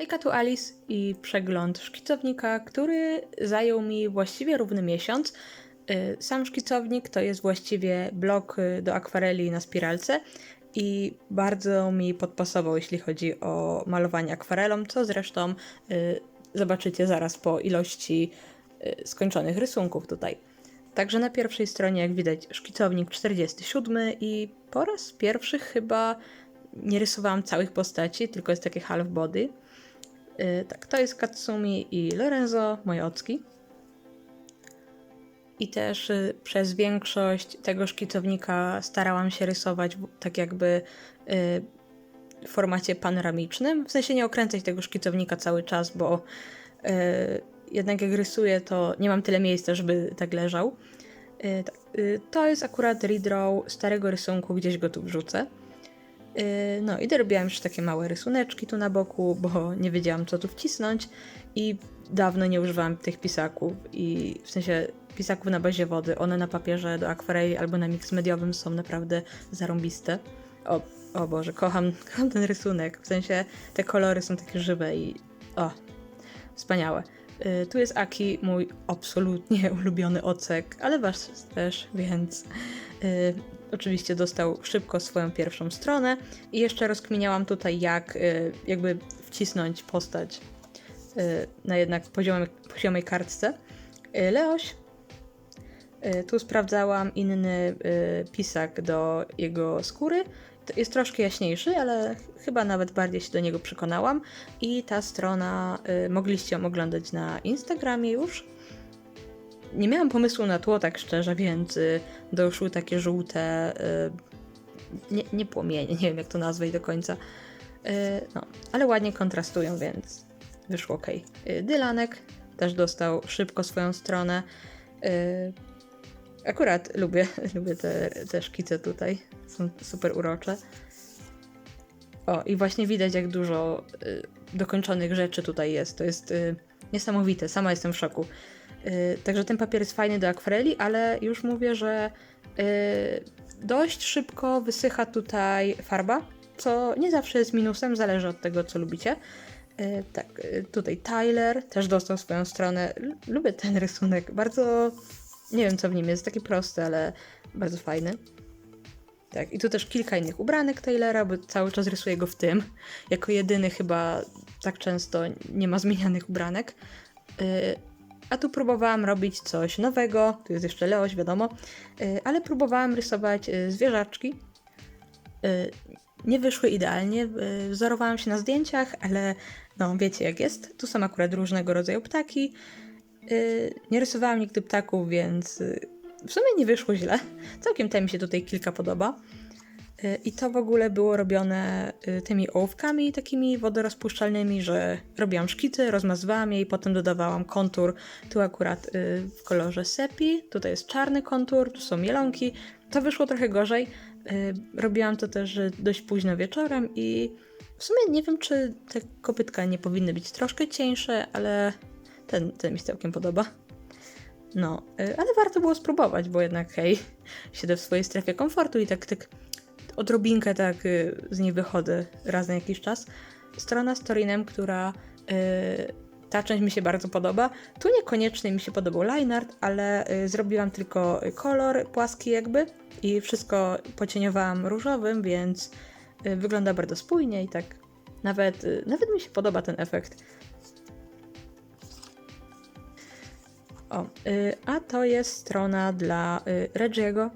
Hejka, tu Alice i przegląd szkicownika, który zajął mi właściwie równy miesiąc. Y, Sam szkicownik to jest właściwie blok y, do akwareli na spiralce i bardzo mi podpasował, jeśli chodzi o malowanie akwarelą, co zresztą y, zobaczycie zaraz po ilości skończonych rysunków tutaj. Także na pierwszej stronie, jak widać, szkicownik 47 i po raz pierwszy chyba nie rysowałam całych postaci, tylko jest takie half body. Yy, tak, to jest Katsumi i Lorenzo, moje ocki. I też y, przez większość tego szkicownika starałam się rysować tak jakby y, w formacie panoramicznym. W sensie nie okręcać tego szkicownika cały czas, bo y, jednak jak rysuję, to nie mam tyle miejsca, żeby tak leżał. Y, tak, y, to jest akurat redraw starego rysunku, gdzieś go tu wrzucę. Yy, No i dorobiłam już takie małe rysuneczki tu na boku, bo nie wiedziałam co tu wcisnąć i dawno nie używałam tych pisaków i w sensie pisaków na bazie wody. One na papierze do akwareli albo na mix mediowym są naprawdę zarąbiste. O, o Boże, kocham, kocham ten rysunek. W sensie te kolory są takie żywe i o, wspaniałe. Yy, Tu jest Aki, mój absolutnie ulubiony ocek, ale wasz też, więc yy, oczywiście dostał szybko swoją pierwszą stronę i jeszcze rozkminiałam tutaj, jak y, jakby wcisnąć postać y, na jednak poziomej, poziomej kartce. Y, Leoś. Tu sprawdzałam inny pisak do jego skóry. Jest troszkę jaśniejszy, ale chyba nawet bardziej się do niego przekonałam. I ta strona, mogliście ją oglądać na Instagramie już. Nie miałam pomysłu na tło, tak szczerze, więc y, doszły takie żółte, y, nie, nie płomienie, nie wiem jak to nazwać do końca, y, no, ale ładnie kontrastują, więc wyszło ok. Dylanek też dostał szybko swoją stronę. Akurat lubię, lubię te, te szkice tutaj, są super urocze. O, i właśnie widać, jak dużo y, dokończonych rzeczy tutaj jest. To jest y, niesamowite, sama jestem w szoku. Y, Także ten papier jest fajny do akwareli, ale już mówię, że y, dość szybko wysycha tutaj farba, co nie zawsze jest minusem, zależy od tego, co lubicie. Y, Tak, tutaj Tyler też dostał swoją stronę. Lubię ten rysunek, bardzo. Nie wiem, co w nim jest, taki prosty, ale bardzo fajny. Tak, i tu też kilka innych ubranek Taylora, bo cały czas rysuję go w tym. Jako jedyny chyba tak często nie ma zmienianych ubranek. A tu próbowałam robić coś nowego. Tu jest jeszcze Leoś, wiadomo. Y, Ale próbowałam rysować y, zwierzaczki. Y, Nie wyszły idealnie. Wzorowałam się na zdjęciach, ale no wiecie jak jest. Tu są akurat różnego rodzaju ptaki. Nie rysowałam nigdy ptaków, więc w sumie nie wyszło źle. Całkiem te mi się tutaj kilka podoba. Y, I to w ogóle było robione y, tymi ołówkami takimi wodorozpuszczalnymi, że robiłam szkicy, rozmazywałam je i potem dodawałam kontur. Tu akurat y, w kolorze sepi, tutaj jest czarny kontur, tu są mielonki. To wyszło trochę gorzej. Robiłam to też dość późno wieczorem i w sumie nie wiem, czy te kopytka nie powinny być troszkę cieńsze, ale ten, ten mi się całkiem podoba. No, ale warto było spróbować, bo jednak hej, siedzę w swojej strefie komfortu i tak, tak odrobinkę tak y, z niej wychodzę raz na jakiś czas. Strona z Torinem, która y, ta część mi się bardzo podoba. Tu niekoniecznie mi się podobał line art, ale y, zrobiłam tylko kolor płaski jakby i wszystko pocieniowałam różowym, więc wygląda bardzo spójnie i tak nawet, nawet mi się podoba ten efekt. O, a to jest strona dla Reggie'ego.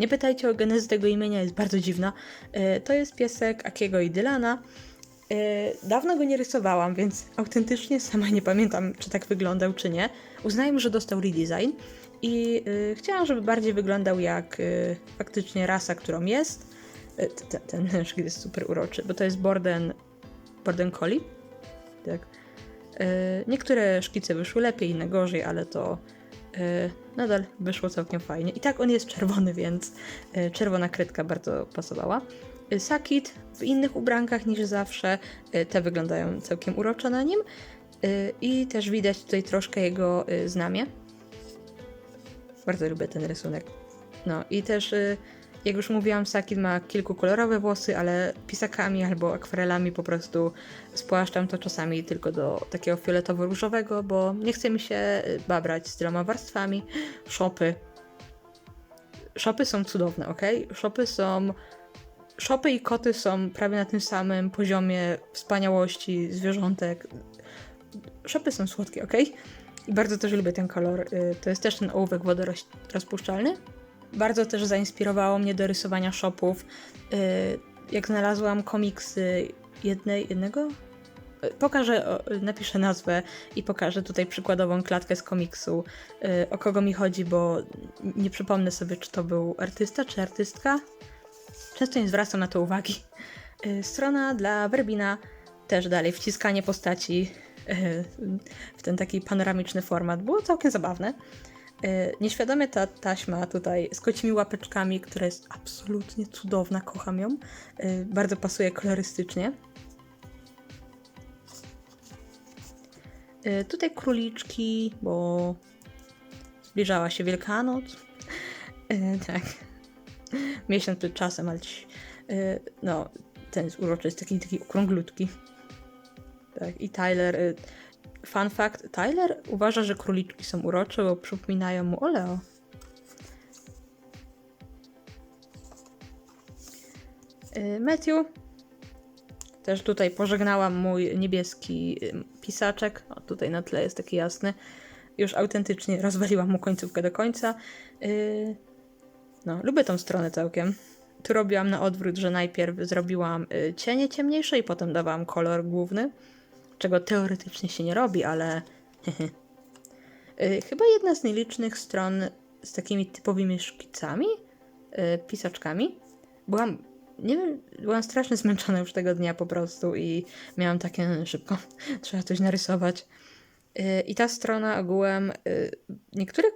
Nie pytajcie o genezę tego imienia, jest bardzo dziwna. Y, to jest piesek Akiego i Dylana. Y, dawno go nie rysowałam, więc autentycznie sama nie pamiętam, czy tak wyglądał, czy nie. Uznajmy, że dostał redesign i y, chciałam, żeby bardziej wyglądał jak faktycznie rasa, którą jest. Ten ten szkit jest super uroczy, bo to jest Borden, Borden Collie. Tak. Niektóre szkice wyszły lepiej, inne gorzej, ale to nadal wyszło całkiem fajnie. I tak on jest czerwony, więc y, czerwona kredka bardzo pasowała. Y, Sakit w innych ubrankach niż zawsze. y, Te wyglądają całkiem uroczo na nim. Y, I też widać tutaj troszkę jego y, znamie. Bardzo lubię ten rysunek. No i też y, Jak już mówiłam, Saki ma kilkukolorowe włosy, ale pisakami albo akwarelami po prostu spłaszczam to czasami tylko do takiego fioletowo-różowego, bo nie chce mi się y, babrać z tyloma warstwami. Szopy. Szopy są cudowne, ok? Szopy są. Szopy i koty są prawie na tym samym poziomie wspaniałości zwierzątek. Szopy są słodkie, ok? I bardzo też lubię ten kolor. Y, To jest też ten ołówek wodorozpuszczalny. Bardzo też zainspirowało mnie do rysowania shopów. Y, Jak znalazłam komiksy jednej, jednego? Y, Pokażę, napiszę nazwę i pokażę tutaj przykładową klatkę z komiksu, y, o kogo mi chodzi, bo nie przypomnę sobie, czy to był artysta, czy artystka. Często nie zwracam na to uwagi. Strona dla Werbina, też dalej wciskanie postaci w ten taki panoramiczny format. Było całkiem zabawne. Y, Nieświadomie ta taśma tutaj z kocimi łapeczkami, która jest absolutnie cudowna, kocham ją. Y, Bardzo pasuje kolorystycznie. Y, Tutaj króliczki, bo zbliżała się Wielkanoc. Tak. Miesiąc przed czasem, ale no, ten jest uroczysty, taki, taki okrąglutki. Tak, i Tyler. Fun fact: Tyler uważa, że króliczki są urocze, bo przypominają mu o Leo. Y, Matthew. Też tutaj pożegnałam mój niebieski pisaczek. O, tutaj na tle jest taki jasny. Już autentycznie rozwaliłam mu końcówkę do końca. Y, No, lubię tą stronę całkiem. Tu robiłam na odwrót, że najpierw zrobiłam y, cienie ciemniejsze i potem dawałam kolor główny czego teoretycznie się nie robi, ale Y, chyba jedna z nielicznych stron z takimi typowymi szkicami, y, pisaczkami. Byłam, nie wiem, byłam strasznie zmęczona już tego dnia po prostu i miałam takie "No, szybko, trzeba coś narysować. Y, I ta strona ogółem, niektóre,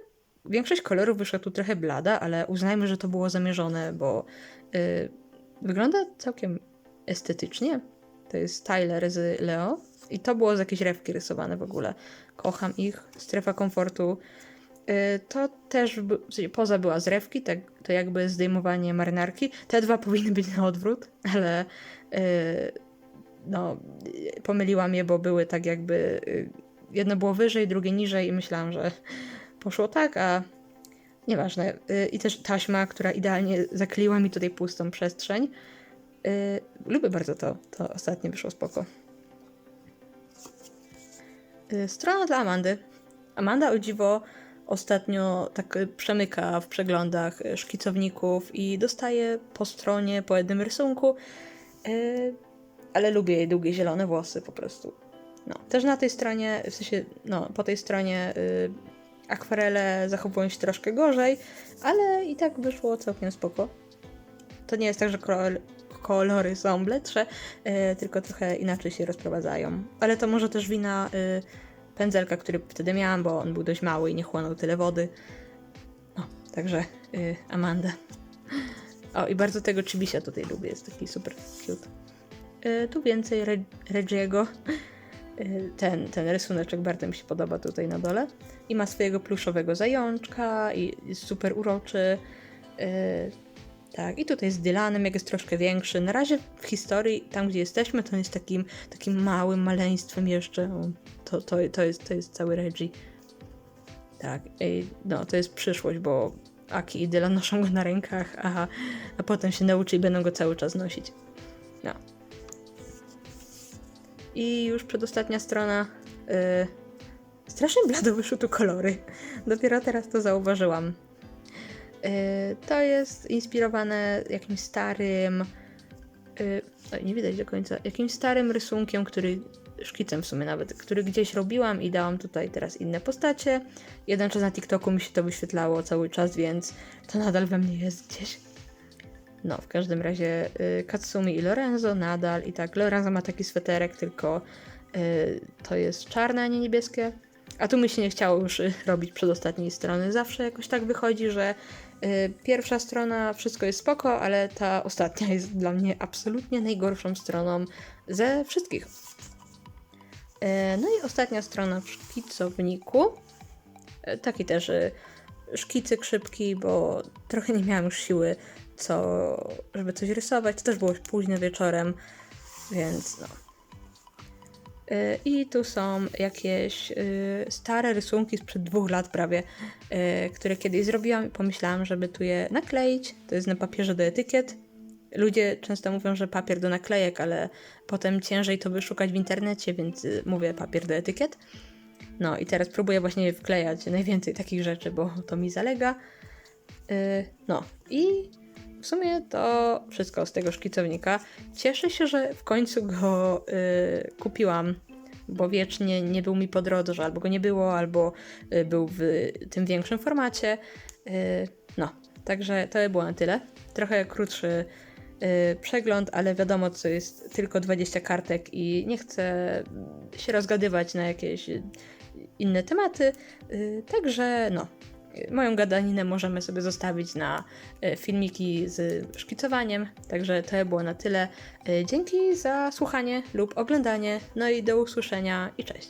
większość kolorów wyszła tu trochę blada, ale uznajmy, że to było zamierzone, bo wygląda całkiem estetycznie. To jest Tyler z Leo. I to było z jakiejś rewki rysowane w ogóle. Kocham ich. Strefa komfortu. Y, To też poza była z rewki, tak, to jakby zdejmowanie marynarki. Te dwa powinny być na odwrót, ale y, no, pomyliłam je, bo były tak jakby. y, Jedno było wyżej, drugie niżej i myślałam, że poszło tak, a nieważne. I też taśma, która idealnie zakleiła mi tutaj pustą przestrzeń. Lubię bardzo to. To ostatnio wyszło spoko. Y, Strona dla Amandy. Amanda o dziwo ostatnio tak y, przemyka w przeglądach y, szkicowników i dostaje po stronie, po jednym rysunku, ale lubię jej długie zielone włosy po prostu. No, też na tej stronie, w sensie, no, po tej stronie akwarele zachowują się troszkę gorzej, ale i tak wyszło całkiem spoko. To nie jest tak, że kolory są bledsze, y, tylko trochę inaczej się rozprowadzają. Ale to może też wina y, pędzelka, który wtedy miałam, bo on był dość mały i nie chłonął tyle wody. No, także y, Amanda. O, i bardzo tego Chibisia tutaj lubię, jest taki super cute. Tu więcej Re Regiego. Ten, ten rysuneczek bardzo mi się podoba tutaj na dole. I ma swojego pluszowego zajączka i jest super uroczy. Tak, i tutaj z Dylanem, jak jest troszkę większy. Na razie w historii, tam gdzie jesteśmy, to jest takim, takim małym maleństwem jeszcze. To, to, to, jest, to jest cały Reggie. Tak, i no to jest przyszłość, bo Aki i Dylan noszą go na rękach, a, a potem się nauczy i będą go cały czas nosić. No. I już przedostatnia strona. Yy, strasznie blado wyszły tu kolory. Dopiero teraz to zauważyłam. Yy, to jest inspirowane jakimś starym. Oj, nie widać do końca. Jakimś starym rysunkiem, który. Szkicem w sumie nawet, który gdzieś robiłam i dałam tutaj teraz inne postacie. Jeden czas na TikToku mi się to wyświetlało cały czas, więc to nadal we mnie jest gdzieś. No, w każdym razie y, Katsumi i Lorenzo nadal i tak. Lorenzo ma taki sweterek, tylko y, to jest czarne, a nie niebieskie. A tu mi się nie chciało już y, robić przedostatniej strony. Zawsze jakoś tak wychodzi, że y, pierwsza strona wszystko jest spoko, ale ta ostatnia jest dla mnie absolutnie najgorszą stroną ze wszystkich. Y, no i ostatnia strona w szkicowniku. Y, Taki też y, szkicyk szybki, bo trochę nie miałam już siły co, żeby coś rysować. To też było późno wieczorem, więc no. Y, I tu są jakieś y, stare rysunki sprzed dwóch lat prawie, y, które kiedyś zrobiłam i pomyślałam, żeby tu je nakleić. To jest na papierze do etykiet. Ludzie często mówią, że papier do naklejek, ale potem ciężej to wyszukać w internecie, więc mówię papier do etykiet. No i teraz próbuję właśnie wklejać najwięcej takich rzeczy, bo to mi zalega. No i w sumie to wszystko z tego szkicownika. Cieszę się, że w końcu go y, kupiłam, bo wiecznie nie był mi po drodze, albo go nie było, albo y, był w tym większym formacie. Y, no, także to by było na tyle. Trochę krótszy przegląd, ale wiadomo, co jest tylko 20 kartek i nie chcę się rozgadywać na jakieś inne tematy. Także no, moją gadaninę możemy sobie zostawić na y, filmiki z szkicowaniem. Także to było na tyle. Y, Dzięki za słuchanie lub oglądanie. No i do usłyszenia i cześć.